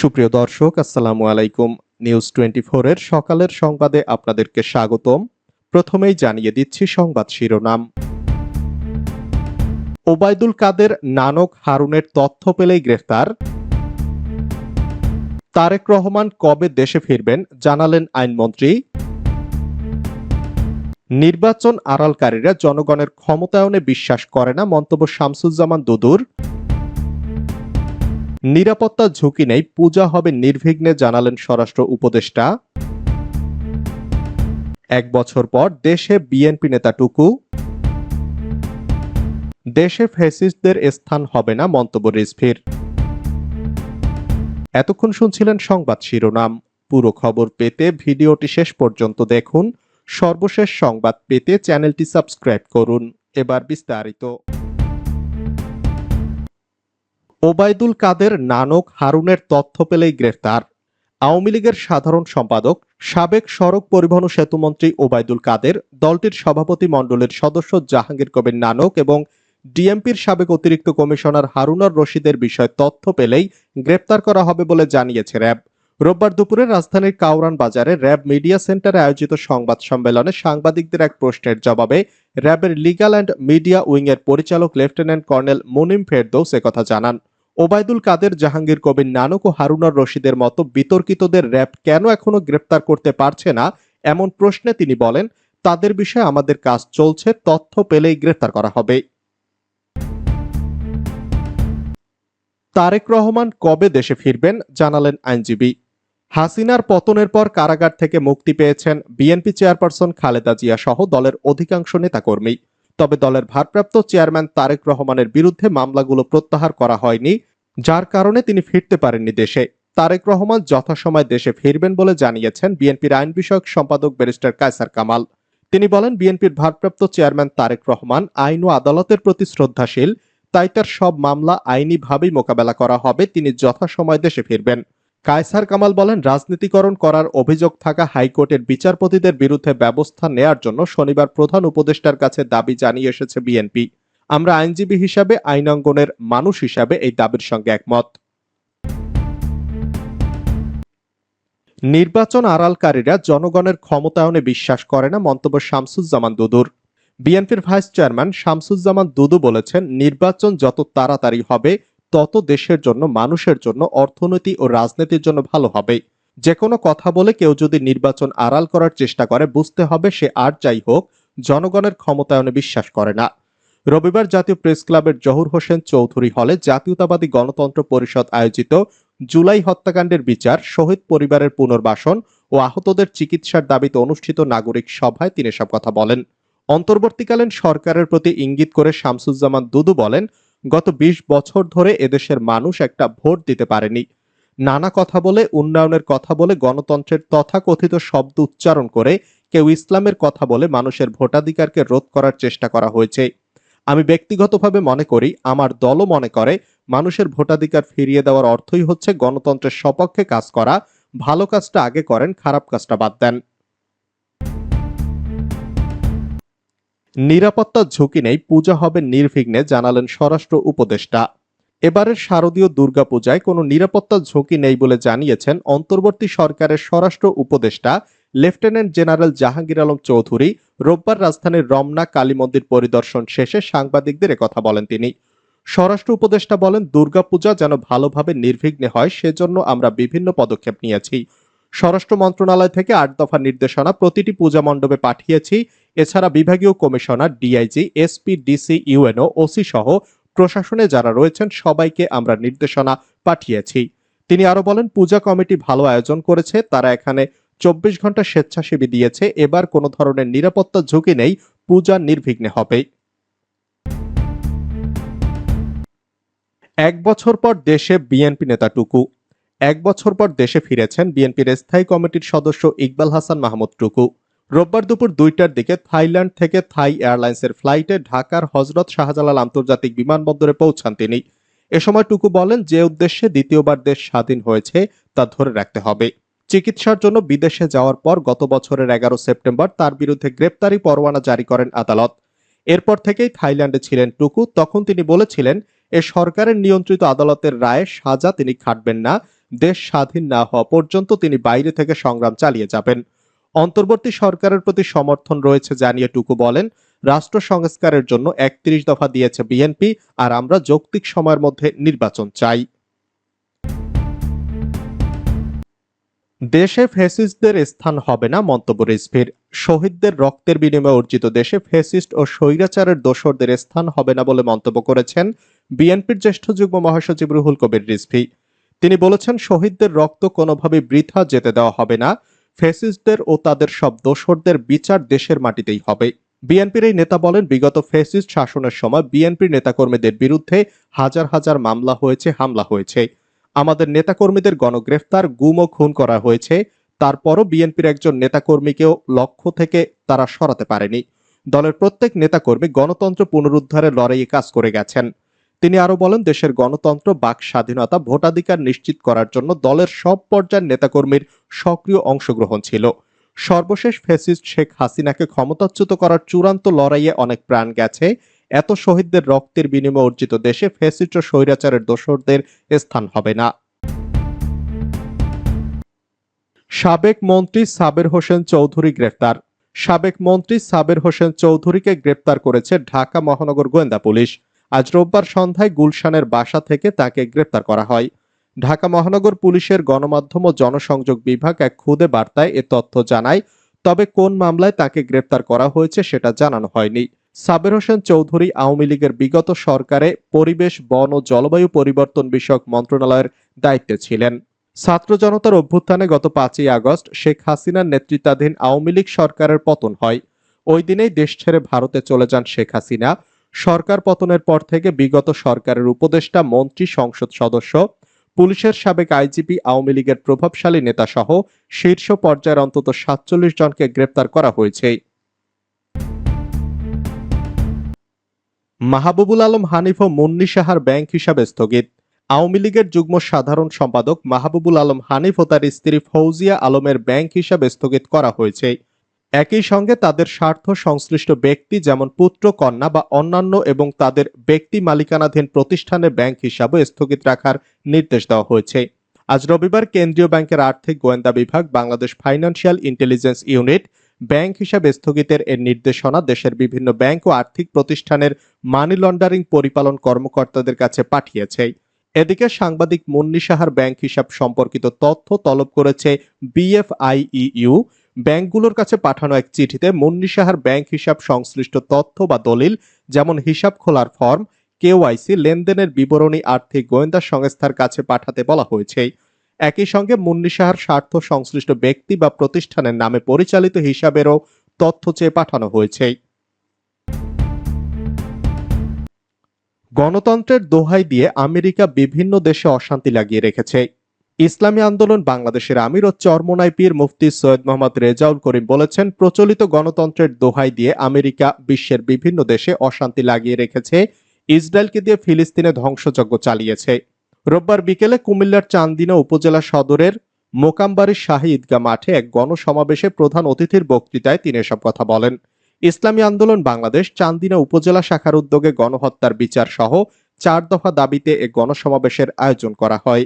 সুপ্রিয় দর্শক, আসসালামু আলাইকুম। নিউজ টোয়েন্টি এর সকালের সংবাদে আপনাদেরকে স্বাগতম। প্রথমেই জানিয়ে দিচ্ছি সংবাদ শিরোনাম। ওবায়দুল কাদের, নানক হারুনের তথ্য পেলেই গ্রেফতার। তারেক রহমান কবে দেশে ফিরবেন জানালেন আইনমন্ত্রী। নির্বাচন আড়ালকারীরা জনগণের ক্ষমতায়নে বিশ্বাস করে না মন্তব্য শামসুজ্জামান দুদুর। নিরাপত্তা ঝুঁকি নেই, পূজা হবে নির্বিঘ্নে, জানালেন স্বরাষ্ট্র উপদেষ্টা। এক বছর পর দেশে বিএনপি নেতা টুকু। দেশে ফেসিস্টদের স্থান হবে না, মন্তব্য রিজভির। এতক্ষণ শুনছিলেন সংবাদ শিরোনাম। পুরো খবর পেতে ভিডিওটি শেষ পর্যন্ত দেখুন। সর্বশেষ সংবাদ পেতে চ্যানেলটি সাবস্ক্রাইব করুন। এবার বিস্তারিত। ওবায়দুল কাদের নানক হারুনের তথ্য পেলেই গ্রেফতার। আওয়ামী লীগের সাধারণ সম্পাদক, সাবেক সড়ক পরিবহন সেতুমন্ত্রী ওবায়দুল কাদের, দলটির সভাপতি মণ্ডলের সদস্য জাহাঙ্গীর কবির নানক এবং ডিএমপির সাবেক অতিরিক্ত কমিশনার হারুনার রশিদের বিষয়ে তথ্য পেলেই গ্রেপ্তার করা হবে বলে জানিয়েছে র্যাব। রোববার দুপুরে রাজধানীর কাউরান বাজারে র্যাব মিডিয়া সেন্টারে আয়োজিত সংবাদ সম্মেলনে সাংবাদিকদের এক প্রশ্নের জবাবে র্যাবের লিগাল অ্যান্ড মিডিয়া উইংয়ের পরিচালক লেফটেন্যান্ট কর্নেল মুনিম ফেরদৌস কথা জানান। ওবায়দুল কাদের জাহাঙ্গীর কবির নানক ও হারুনার রশিদের মতো বিতর্কিতদের র্যাব কেন এখনও গ্রেপ্তার করতে পারছে না? এমন প্রশ্নে তিনি বলেন, তাদের বিষয়ে আমাদের কাজ চলছে, তথ্য পেলেই গ্রেপ্তার করা হবে। তারেক রহমান কবে দেশে ফিরবেন? জানালেন আইনজীবী। হাসিনার পতনের পর কারাগার থেকে মুক্তি পেয়েছেন বিএনপি চেয়ারপারসন খালেদা জিয়া সহ দলের অধিকাংশ নেতাকর্মী। তবে দলের ভারপ্রাপ্ত চেয়ারম্যান তারেক রহমানের বিরুদ্ধে মামলাগুলো প্রত্যাহার করা হয়নি। যার কারণে তিনি ফিরতে পারেননি দেশে। তারেক রহমান যথাসময় দেশে ফিরবেন বলে জানিয়েছেন বিএনপির আইন বিষয়ক সম্পাদক ব্যারিস্টার কায়সার কামাল। তিনি বলেন, বিএনপির ভারপ্রাপ্ত চেয়ারম্যান তারেক রহমান আইন ও আদালতের প্রতি শ্রদ্ধাশীল, তাই তার সব মামলা আইনিভাবেই মোকাবেলা করা হবে, তিনি যথাসময় দেশে ফিরবেন। কায়সার কামাল বলেন, রাজনীতিকরণ করার অভিযোগ থাকা হাইকোর্টের বিচারপতিদের বিরুদ্ধে ব্যবস্থা নেয়ার জন্য শনিবার প্রধান উপদেষ্টার কাছে দাবি জানিয়ে এসেছে বিএনপি। আমরা আইনজীবী হিসাবে, আইনাঙ্গনের মানুষ হিসাবে এই দাবির সঙ্গে একমত। নির্বাচন আড়ালকারীরা জনগণের ক্ষমতায়নে বিশ্বাস করে না মন্তব্য শামসুজ্জামান দুদুর। বিএনপির ভাইস চেয়ারম্যান শামসুজ্জামান দুদু বলেছেন, নির্বাচন যত তাড়াতাড়ি হবে, তত দেশের জন্য, মানুষের জন্য, অর্থনীতি ও রাজনীতির জন্য ভালো হবে। যে কোনো কথা বলে কেউ যদি নির্বাচন আড়াল করার চেষ্টা করে, বুঝতে হবে সে আর যাই হোক, জনগণের ক্ষমতায়নে বিশ্বাস করে না। রবিবার জাতীয় প্রেস ক্লাবের জহুর হোসেন চৌধুরী হলে জাতীয়তাবাদী গণতন্ত্র পরিষদ আয়োজিত জুলাই হত্যাকাণ্ডের বিচার, শহীদ পরিবারের পুনর্বাসন ও আহতদের চিকিৎসার দাবিতে অনুষ্ঠিত নাগরিক সভায় তিনি সব কথা বলেন। অন্তর্বর্তীকালীন সরকারের প্রতি ইঙ্গিত করে শামসুজ্জামান দুদু বলেন, গত ২০ বছর ধরে এদেশের মানুষ একটা ভোট দিতে পারেনি। নানা কথা বলে, উন্নয়নের কথা বলে, গণতন্ত্রের তথাকথিত শব্দ উচ্চারণ করে কেউ ইসলামের কথা বলে মানুষের ভোটাধিকারকে রোধ করার চেষ্টা করা হয়েছে। আমি ব্যক্তিগতভাবে মনে করি, আমার দলও মনে করে, মানুষের ভোটাধিকার ফিরিয়ে দেওয়ার অর্থই হচ্ছে গণতন্ত্রের সপক্ষে কাজ করা, ভালো কাজটা আগে করেন, খারাপ কাজটা বাদ দেন। নিরাপত্তার ঝুঁকি নেই, পূজা হবে নির্বিঘ্নে, জানালেন স্বরাষ্ট্র উপদেষ্টা। এবারের শারদীয় দুর্গাপূজায় কোনো নিরাপত্তা ঝুঁকি নেই বলে জানিয়েছেন অন্তর্বর্তী সরকারের স্বরাষ্ট্র উপদেষ্টা লেফটেন্যান্ট জেনারেল জাহাঙ্গীর আলম চৌধুরী রোববার রাজধানীর রমনা কালী মন্দির পরিদর্শন শেষে সাংবাদিকদের কথা বলেন তিনি। স্বরাষ্ট্র উপদেষ্টা বলেন, দুর্গাপূজা যেন ভালোভাবে নির্বিঘ্নে হয়, সেজন্য আমরা বিভিন্ন পদক্ষেপ নিয়েছি। স্বরাষ্ট্র মন্ত্রণালয় থেকে আট দফা নির্দেশনা, প্রতিটি পূজা মণ্ডপে পাঠিয়েছি। এছাড়া বিভাগীয় commissioner, DIG, SP, DC, UNO, OC সহ প্রশাসনে যারা রয়েছেন, সবাইকে আমরা নির্দেশনা পাঠিয়েছি। তিনি আরও বলেন, পূজা কমিটি ভালো আয়োজন করেছে, তারা এখানে চব্বিশ ঘণ্টা স্বেচ্ছাসেবী দিয়েছে। এবার কোনো ধরনের নিরাপত্তা ঝুঁকি নেই, পূজা নির্বিঘ্নে হবে এক বছর পর দেশে বিএনপি নেতা টুকু এক বছর পর দেশে ফিরেছেন বিএনপির স্থায়ী কমিটির সদস্য ইকবাল হাসান মাহমুদ টুকু। রোববার দুপুর দুইটার দিকে থাইল্যান্ড থেকে থাই এয়ারলাইন্সের ফ্লাইটে ঢাকার হজরত শাহজালাল আন্তর্জাতিক বিমানবন্দরে পৌঁছান তিনি। এ সময় টুকু বলেন, যে উদ্দেশ্যে দ্বিতীয়বার দেশ স্বাধীন হয়েছে, তা ধরে রাখতে হবে। চিকিৎসার জন্য বিদেশে যাওয়ার পর গত বছরের এগারো সেপ্টেম্বর তার বিরুদ্ধে গ্রেপ্তারি পরোয়ানা জারি করেন আদালত। এরপর থেকেই থাইল্যান্ডে ছিলেন টুকু। তখন তিনি বলেছিলেন, এ সরকারের নিয়ন্ত্রিত আদালতের রায়ে সাজা তিনি খাটবেন না। দেশ স্বাধীন না হওয়া পর্যন্ত তিনি বাইরে থেকে সংগ্রাম চালিয়ে যাবেন। অন্তর্বর্তী সরকারের প্রতি সমর্থন রয়েছে জানিয়ে টুকু বলেন, রাষ্ট্র সংস্কারের জন্য একত্রিশ দফা দিয়েছে বিএনপি, আর আমরা যৌক্তিক সময়ের মধ্যে নির্বাচন চাই। দেশে ফেসিস্টদের স্থান হবে না, মন্তব্য রিজভির। শহীদদের রক্তের বিনিময়ে অর্জিত দেশে ফেসিস্ট ও স্বৈরাচারের দোসরদের স্থান হবে না বলে মন্তব্য করেছেন বিএনপির জ্যেষ্ঠ যুগ্ম মহাসচিব রুহুল কবির রিজভি। তিনি বলেছেন, শহীদদের রক্ত কোনোভাবে বৃথা যেতে দেওয়া হবে না ফেসিস্টদের ও তাদের সব দোসরদের বিচার দেশের মাটিতেই হবে। বিএনপির এই নেতা বলেন, বিগত ফেসিস্ট শাসনের সময় বিএনপির নেতাকর্মীদের বিরুদ্ধে হাজার হাজার মামলা হয়েছে, হামলা হয়েছে। আমাদের নেতাকর্মীদের গণগ্রেফতার, গুম ও খুন করা হয়েছে। তারপরও বিএনপির একজন নেতাকর্মীকেও লক্ষ্য থেকে তারা সরাতে পারেনি। দলের প্রত্যেক নেতাকর্মী গণতন্ত্র পুনরুদ্ধারের লড়াইয়ে কাজ করে গেছেন। তিনি আরও বলেন, দেশের গণতন্ত্র, বাক স্বাধীনতা, ভোটাধিকার নিশ্চিত করার জন্য দলের সব পর্যায়ের নেতাকর্মীর সক্রিয় অংশগ্রহণ ছিল। সর্বশেষ ফ্যাসিস্ট শেখ হাসিনাকে ক্ষমতাচ্যুত করার চূড়ান্ত লড়াইয়ে অনেক প্রাণ গেছে। এত শহীদদের রক্তের বিনিময়ে অর্জিত দেশে ফ্যাসিস্ট স্বৈরাচারের দোসরদের স্থান হবে না। সাবেক মন্ত্রী সাবের হোসেন চৌধুরী গ্রেফতার সাবেক মন্ত্রী সাবের হোসেন চৌধুরীকে গ্রেপ্তার করেছে ঢাকা মহানগর গোয়েন্দা পুলিশ। আজ রোববার সন্ধ্যায় গুলশানের বাসা থেকে তাকে গ্রেপ্তার করা হয়। ঢাকা মহানগর পুলিশের গণমাধ্যম ও জনসংযোগ বিভাগ এক খুদে বার্তায় এ তথ্য জানায়, তবে কোন মামলায় তাকে গ্রেপ্তার করা হয়েছে সেটা জানানো হয়নি। সাবের হোসেন চৌধুরী আওয়ামী লীগের বিগত সরকারে পরিবেশ, বন ও জলবায়ু পরিবর্তন বিষয়ক মন্ত্রণালয়ের দায়িত্বে ছিলেন। ছাত্র জনতার অভ্যুত্থানে গত পাঁচই আগস্ট শেখ হাসিনার নেতৃত্বাধীন আওয়ামী লীগ সরকারের পতন হয়। ওই দিনেই দেশ ছেড়ে ভারতে চলে যান শেখ হাসিনা। সরকার পতনের পর থেকে বিগত সরকারের উপদেষ্টা, মন্ত্রী, সংসদ সদস্য, পুলিশের সাবেক আইজিপি, আওয়ামী লীগের প্রভাবশালী নেতা সহ শীর্ষ পর্যায়ের অন্তত সাতচল্লিশ জনকে গ্রেপ্তার করা হয়েছে। মাহবুবুল আলম হানিফ ও মুন্নি সাহার ব্যাংক হিসাবে স্থগিত। আওয়ামী লীগের যুগ্ম সাধারণ সম্পাদক মাহবুবুল আলম হানিফ ও তার স্ত্রী ফৌজিয়া আলমের ব্যাংক হিসাবে স্থগিত করা হয়েছে। একই সঙ্গে তাদের স্বার্থ সংশ্লিষ্ট ব্যক্তি যেমন পুত্র, কন্যা বা অন্যান্য এবং তাদের ব্যক্তি মালিকানাধীন প্রতিষ্ঠানের ব্যাংক হিসাবে স্থগিত রাখার নির্দেশ দেওয়া হয়েছে। আজ রবিবার কেন্দ্রীয় ব্যাংকের আর্থিক গোয়েন্দা বিভাগ, Bangladesh financial intelligence unit bank হিসাবে স্থগিতের এর নির্দেশনা দেশের বিভিন্ন ব্যাংক ও আর্থিক প্রতিষ্ঠানের মানি লন্ডারিং পরিপালন কর্মকর্তাদের কাছে পাঠিয়েছে। এদিকে সাংবাদিক মুন্নি সাহার ব্যাংক হিসাব সম্পর্কিত তথ্য তলব করেছে বিএফআইইউ ব্যাংকগুলোর কাছে পাঠানো এক চিঠিতে মুন্নি সাহার ব্যাংক হিসাব সংশ্লিষ্ট তথ্য বা দলিল, যেমন হিসাব খোলার ফর্ম কেওয়াইসি লেনদেনের বিবরণী আর্থিক গোয়েন্দা সংস্থার কাছে পাঠাতে বলা হয়েছে। একই সঙ্গে মুন্নি সাহার স্বার্থ সংশ্লিষ্ট ব্যক্তি বা প্রতিষ্ঠানের নামে পরিচালিত হিসাবেরও তথ্য চেয়ে পাঠানো হয়েছে। গণতন্ত্রের দোহাই দিয়ে আমেরিকা বিভিন্ন দেশে অশান্তি লাগিয়ে রেখেছে। ইসলামী আন্দোলন বাংলাদেশের আমির ও চরমোনাই পীর মুফতি সৈয়দ মোহাম্মদ রেজাউল করিম বলেছেন, প্রচলিত গণতন্ত্রের দোহাই দিয়ে আমেরিকা বিশ্বের বিভিন্ন দেশে অশান্তি লাগিয়ে রেখেছে। ইসরায়েলকে দিয়ে ফিলিস্তিনে ধ্বংসযজ্ঞ চালিয়েছে। রোববার বিকেলে কুমিল্লার চান্দিনা উপজেলা সদরের মোকামবাড়ির শাহী ঈদগাহ মাঠে এক গণসমাবেশে প্রধান অতিথির বক্তৃতায় তিনি এসব কথা বলেন। ইসলামী আন্দোলন বাংলাদেশ চান্দিনা উপজেলা শাখার উদ্যোগে গণহত্যার বিচার সহ চার দফা দাবিতে এ গণসমাবেশের আয়োজন করা হয়।